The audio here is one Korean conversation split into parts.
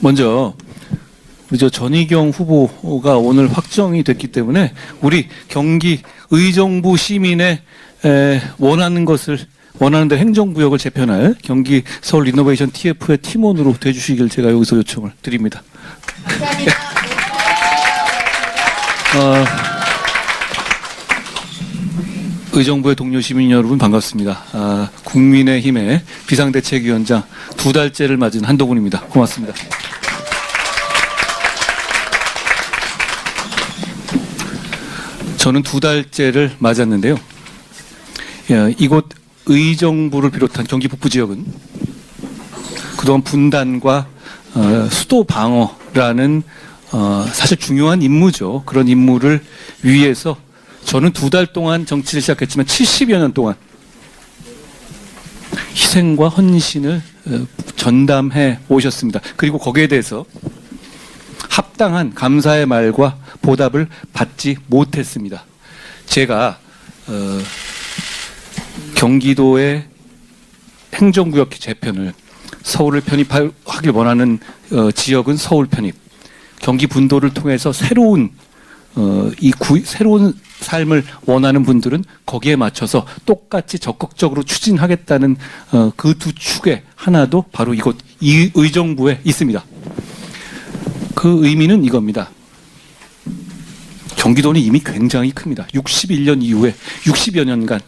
먼저 우리 저 전희경 후보가 오늘 확정이 됐기 때문에 우리 경기 의정부 시민의 에, 원하는 것을 원하는 대로 행정구역을 재편할 경기 서울 리노베이션 TF의 팀원으로 돼주시길 제가 여기서 요청을 드립니다. 어, 의정부의 동료 시민 여러분 반갑습니다. 아, 국민의힘의 비상대책위원장 두 달째를 맞은 한동훈입니다. 고맙습니다. 저는 두 달째를 맞았는데요. 예, 이곳 의정부를 비롯한 경기 북부 지역은 그동안 분단과 어, 수도 방어라는 어, 사실 중요한 임무죠. 그런 임무를 위해서 저는 두 달 동안 정치를 시작했지만 70여 년 동안 희생과 헌신을 어, 전담해 오셨습니다. 그리고 거기에 대해서 합당한 감사의 말과 보답을 받지 못했습니다. 제가 어, 경기도의 행정구역 재편을 서울을 편입하길 원하는 어, 지역은 서울 편입, 경기 분도를 통해서 새로운 어, 이 구, 새로운 삶을 원하는 분들은 거기에 맞춰서 똑같이 적극적으로 추진하겠다는 어, 그 두 축의 하나도 바로 이곳 이 의정부에 있습니다. 그 의미는 이겁니다. 경기도는 이미 굉장히 큽니다. 61년 이후에 60여 년간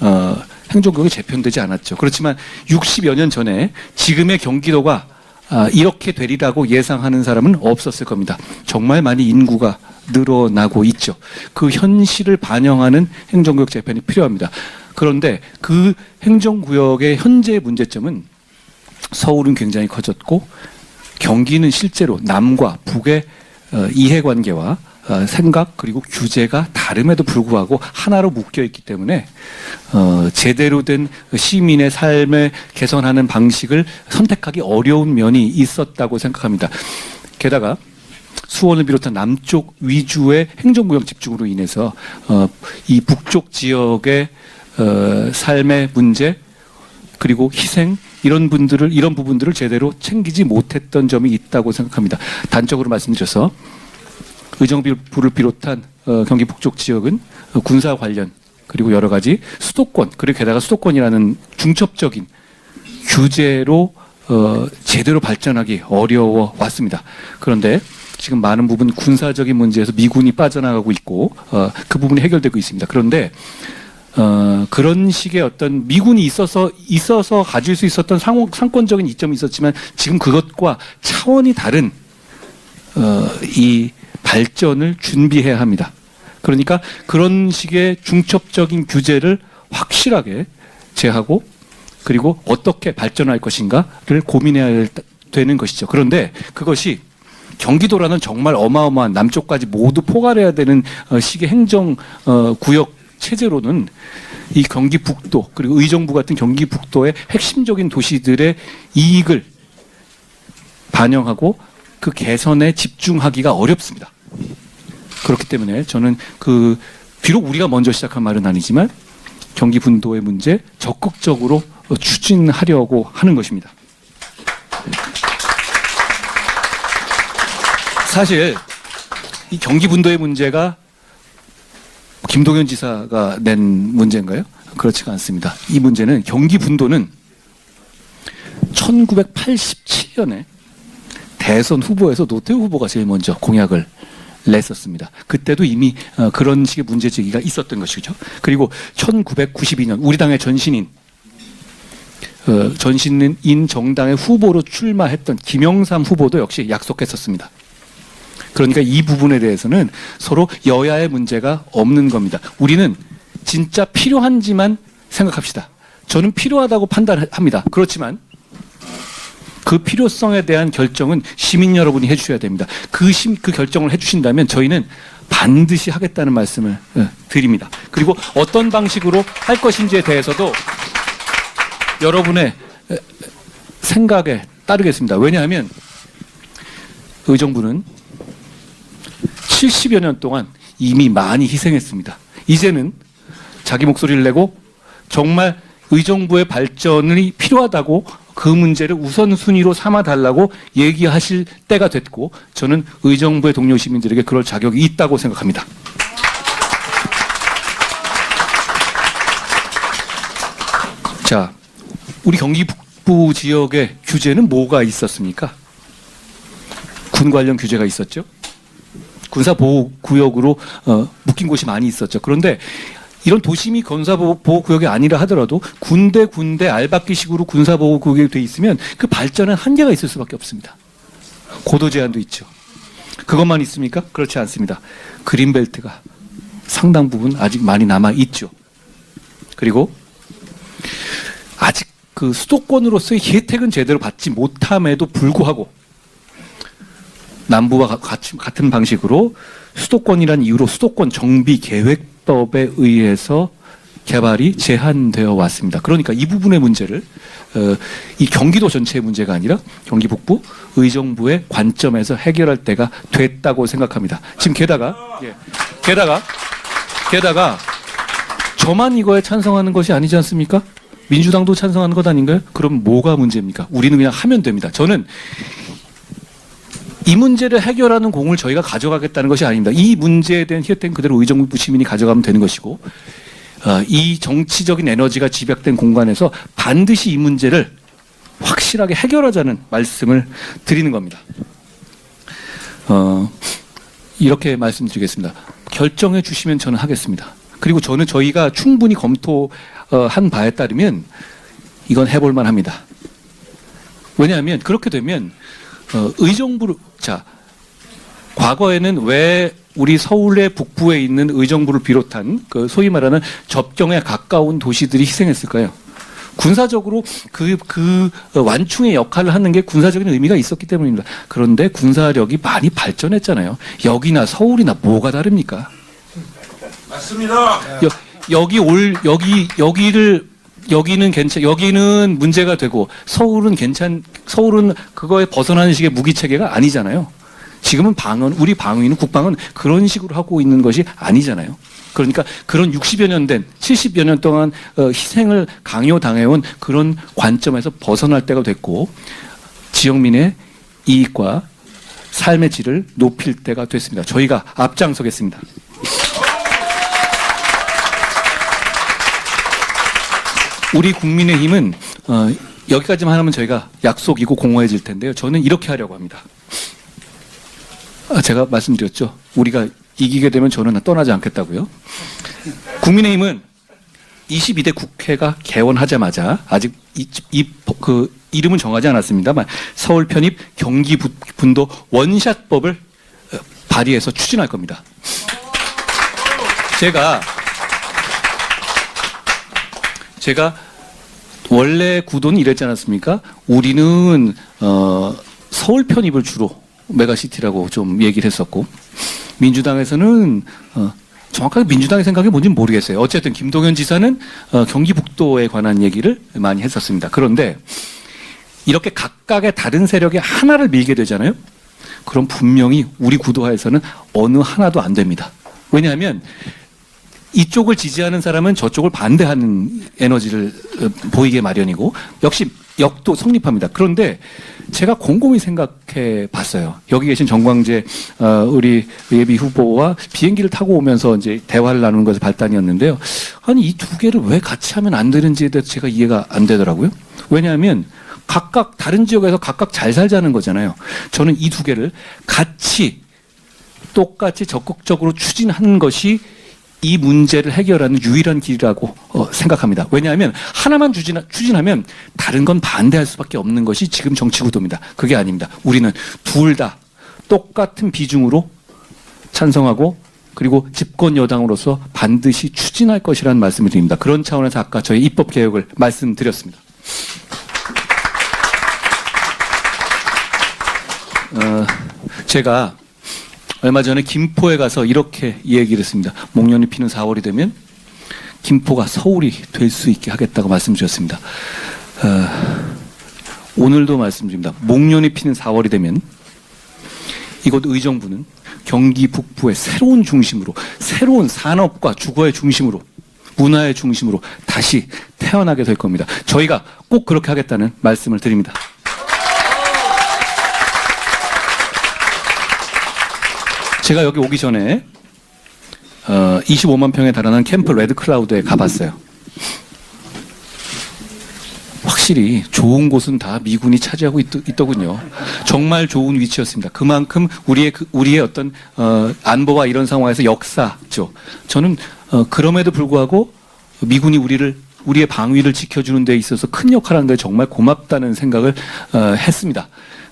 어, 행정구역이 재편되지 않았죠. 그렇지만 60여 년 전에 지금의 경기도가 아, 이렇게 되리라고 예상하는 사람은 없었을 겁니다. 정말 많이 인구가 늘어나고 있죠. 그 현실을 반영하는 행정구역 재편이 필요합니다. 그런데 그 행정구역의 현재 문제점은 서울은 굉장히 커졌고 경기는 실제로 남과 북의 어, 이해관계와 어, 생각 그리고 규제가 다름에도 불구하고 하나로 묶여 있기 때문에 어, 제대로 된 시민의 삶을 개선하는 방식을 선택하기 어려운 면이 있었다고 생각합니다. 게다가 수원을 비롯한 남쪽 위주의 행정구역 집중으로 인해서 어, 이 북쪽 지역의 어, 삶의 문제 그리고 희생 이런 분들을 이런 부분들을 제대로 챙기지 못했던 점이 있다고 생각합니다. 단적으로 말씀드려서 의정부를 비롯한 어, 경기 북쪽 지역은 어, 군사 관련 그리고 여러 가지 수도권 그리고 게다가 수도권이라는 중첩적인 규제로 어, 제대로 발전하기 어려워 왔습니다. 그런데 지금 많은 부분 군사적인 문제에서 미군이 빠져나가고 있고 어, 그 부분이 해결되고 있습니다. 그런데 어, 그런 식의 어떤 미군이 있어서 있어서 가질 수 있었던 상, 상권적인 이점이 있었지만 지금 그것과 차원이 다른 어, 이 발전을 준비해야 합니다. 그러니까 그런 식의 중첩적인 규제를 확실하게 제하고 그리고 어떻게 발전할 것인가를 고민해야 되는 것이죠. 그런데 그것이 경기도라는 정말 어마어마한 남쪽까지 모두 포괄해야 되는 어, 식의 행정 어, 구역 체제로는 이 경기 북도 그리고 의정부 같은 경기 북도의 핵심적인 도시들의 이익을 반영하고 그 개선에 집중하기가 어렵습니다. 그렇기 때문에 저는 그 비록 우리가 먼저 시작한 말은 아니지만 경기 분도의 문제 적극적으로 추진하려고 하는 것입니다. 사실 이 경기 분도의 문제가 김동연 지사가 낸 문제인가요? 그렇지가 않습니다. 이 문제는 경기 분도는 1987년에 대선 후보에서 노태우 후보가 제일 먼저 공약을 냈었습니다. 그때도 이미 어, 그런 식의 문제 제기가 있었던 것이죠. 그리고 1992년 우리 당의 전신인 어, 전신인 정당의 후보로 출마했던 김영삼 후보도 역시 약속했었습니다. 그러니까 이 부분에 대해서는 서로 여야의 문제가 없는 겁니다. 우리는 진짜 필요한지만 생각합시다. 저는 필요하다고 판단합니다. 그렇지만 그 필요성에 대한 결정은 시민 여러분이 해주셔야 됩니다. 그, 심, 그 결정을 해주신다면 저희는 반드시 하겠다는 말씀을 예, 드립니다. 그리고 어떤 방식으로 할 것인지에 대해서도 여러분의 에, 생각에 따르겠습니다. 왜냐하면 의정부는 70여 년 동안 이미 많이 희생했습니다. 이제는 자기 목소리를 내고 정말 의정부의 발전이 필요하다고 그 문제를 우선순위로 삼아달라고 얘기하실 때가 됐고 저는 의정부의 동료 시민들에게 그럴 자격이 있다고 생각합니다. 자, 우리 경기 북부 지역의 규제는 뭐가 있었습니까? 군 관련 규제가 있었죠. 군사 보호 구역으로 어, 묶인 곳이 많이 있었죠. 그런데 이런 도심이 군사 보호 구역이 아니라 하더라도 군대 군대 알박기식으로 군사 보호 구역이 돼 있으면 그 발전은 한계가 있을 수밖에 없습니다. 고도 제한도 있죠. 그것만 있습니까? 그렇지 않습니다. 그린벨트가 상당 부분 아직 많이 남아 있죠. 그리고 아직 그 수도권으로서의 혜택은 제대로 받지 못함에도 불구하고 남부와 가- 같이- 같은 방식으로 수도권이란 이유로 수도권 정비 계획법에 의해서 개발이 제한되어 왔습니다. 그러니까 이 부분의 문제를 어, 이 경기도 전체의 문제가 아니라 경기 북부 의정부의 관점에서 해결할 때가 됐다고 생각합니다. 지금 게다가 예, 게다가 게다가 저만 이거에 찬성하는 것이 아니지 않습니까? 민주당도 찬성하는 것 아닌가요? 그럼 뭐가 문제입니까? 우리는 그냥 하면 됩니다. 저는 이 문제를 해결하는 공을 저희가 가져가겠다는 것이 아닙니다. 이 문제에 대한 혜택은 그대로 의정부 시민이 가져가면 되는 것이고 어, 이 정치적인 에너지가 집약된 공간에서 반드시 이 문제를 확실하게 해결하자는 말씀을 드리는 겁니다. 어, 이렇게 말씀드리겠습니다. 결정해 주시면 저는 하겠습니다. 그리고 저는 저희가 충분히 검토한 바에 따르면 이건 해볼 만합니다. 왜냐하면 그렇게 되면 어, 의정부를 자 과거에는 왜 우리 서울의 북부에 있는 의정부를 비롯한 그 소위 말하는 접경에 가까운 도시들이 희생했을까요? 군사적으로 그, 그 완충의 역할을 하는 게 군사적인 의미가 있었기 때문입니다. 그런데 군사력이 많이 발전했잖아요. 여기나 서울이나 뭐가 다릅니까? 맞습니다. 여, 여기 올 여기 여기를 여기는 괜찮 여기는 문제가 되고 서울은 괜찮 서울은 그거에 벗어나는 식의 무기 체계가 아니잖아요. 지금은 방언 우리 방위는 국방은 그런 식으로 하고 있는 것이 아니잖아요. 그러니까 그런 60여 년 된 70여 년 동안 어, 희생을 강요당해온 그런 관점에서 벗어날 때가 됐고 지역민의 이익과 삶의 질을 높일 때가 됐습니다. 저희가 앞장서겠습니다. 우리 국민의힘은 어, 여기까지만 하면 저희가 약속이고 공허해질 텐데요. 저는 이렇게 하려고 합니다. 아, 제가 말씀드렸죠. 우리가 이기게 되면 저는 떠나지 않겠다고요. 국민의힘은 22대 국회가 개원하자마자 아직 이, 이, 그 이름은 정하지 않았습니다만 서울 편입 경기 부- 분도 원샷법을 어, 발의해서 추진할 겁니다. 제가 제가 원래 구도는 이랬지 않았습니까? 우리는 어, 서울 편입을 주로 메가시티라고 좀 얘기를 했었고 민주당에서는 어, 정확하게 민주당의 생각이 뭔지 는 모르겠어요. 어쨌든 김동연 지사는 어, 경기 북도에 관한 얘기를 많이 했었습니다. 그런데 이렇게 각각의 다른 세력이 하나를 밀게 되잖아요. 그럼 분명히 우리 구도하에서는 어느 하나도 안 됩니다. 왜냐하면 이쪽을 지지하는 사람은 저쪽을 반대하는 에너지를 어, 보이게 마련이고 역시 역도 성립합니다. 그런데 제가 곰곰이 생각해 봤어요. 여기 계신 정광재 어, 우리 예비 후보와 비행기를 타고 오면서 이제 대화를 나누는 것이 발단이었는데요. 아니 이 두 개를 왜 같이 하면 안 되는지에 대해서 제가 이해가 안 되더라고요. 왜냐하면 각각 다른 지역에서 각각 잘 살자는 거잖아요. 저는 이 두 개를 같이 똑같이 적극적으로 추진하는 것이 이 문제를 해결하는 유일한 길이라고 어, 생각합니다. 왜냐하면 하나만 추진, 추진하면 다른 건 반대할 수밖에 없는 것이 지금 정치 구도입니다. 그게 아닙니다. 우리는 둘 다 똑같은 비중으로 찬성하고 그리고 집권 여당으로서 반드시 추진할 것이라는 말씀을 드립니다. 그런 차원에서 아까 저희 입법 개혁을 말씀드렸습니다. 어, 제가 얼마 전에 김포에 가서 이렇게 얘기를 했습니다. 목련이 피는 4월이 되면 김포가 서울이 될 수 있게 하겠다고 말씀드렸습니다. 어, 오늘도 말씀드립니다. 목련이 피는 4월이 되면 이곳 의정부는 경기 북부의 새로운 중심으로 새로운 산업과 주거의 중심으로 문화의 중심으로 다시 태어나게 될 겁니다. 저희가 꼭 그렇게 하겠다는 말씀을 드립니다. 제가 여기 오기 전에 어, 25만 평에 달하는 캠프 레드 클라우드에 가봤어요. 확실히 좋은 곳은 다 미군이 차지하고 있, 더군요 정말 좋은 위치였습니다. 그만큼 우리의 그- 우리의 어떤 어, 안보와 이런 상황에서 역사죠. 저는 어, 그럼에도 불구하고 미군이 우리를 우리의 방위를 지켜주는 데 있어서 큰 역할을 하는데 정말 고맙다는 생각을 어, 했습니다.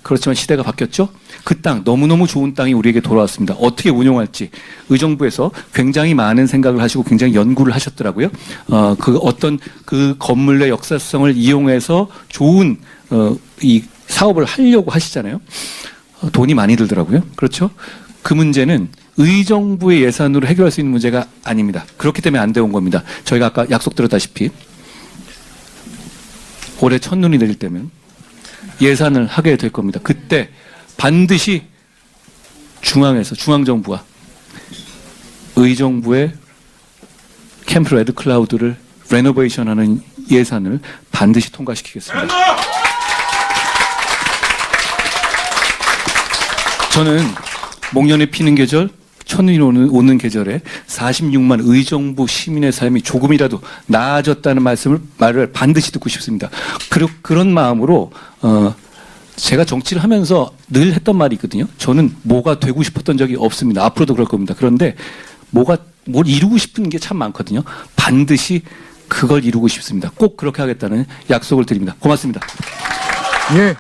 그렇지만 시대가 바뀌었죠. 그 땅 너무너무 좋은 땅이 우리에게 돌아왔습니다. 어떻게 운용할지 의정부에서 굉장히 많은 생각을 하시고 굉장히 연구를 하셨더라고요. 어, 그 어떤 그 건물의 역사성을 이용해서 좋은 어, 이 사업을 하려고 하시잖아요. 어, 돈이 많이 들더라고요. 그렇죠? 그 문제는 의정부의 예산으로 해결할 수 있는 문제가 아닙니다. 그렇기 때문에 안 되온 겁니다. 저희가 아까 약속드렸다시피 올해 첫눈이 내릴 때면 예산을 하게 될 겁니다. 그때 반드시 중앙에서 중앙정부와 의정부의 캠프 레드 클라우드를 레노베이션하는 예산을 반드시 통과시키겠습니다. 저는 목련이 피는 계절, 천운이 오는, 오는 계절에 46만 의정부 시민의 삶이 조금이라도 나아졌다는 말씀을 말을 반드시 듣고 싶습니다. 그러, 그런 마음으로 어, 제가 정치를 하면서 늘 했던 말이 있거든요. 저는 뭐가 되고 싶었던 적이 없습니다. 앞으로도 그럴 겁니다. 그런데 뭐가 뭘 이루고 싶은 게 참 많거든요. 반드시 그걸 이루고 싶습니다. 꼭 그렇게 하겠다는 약속을 드립니다. 고맙습니다. 예.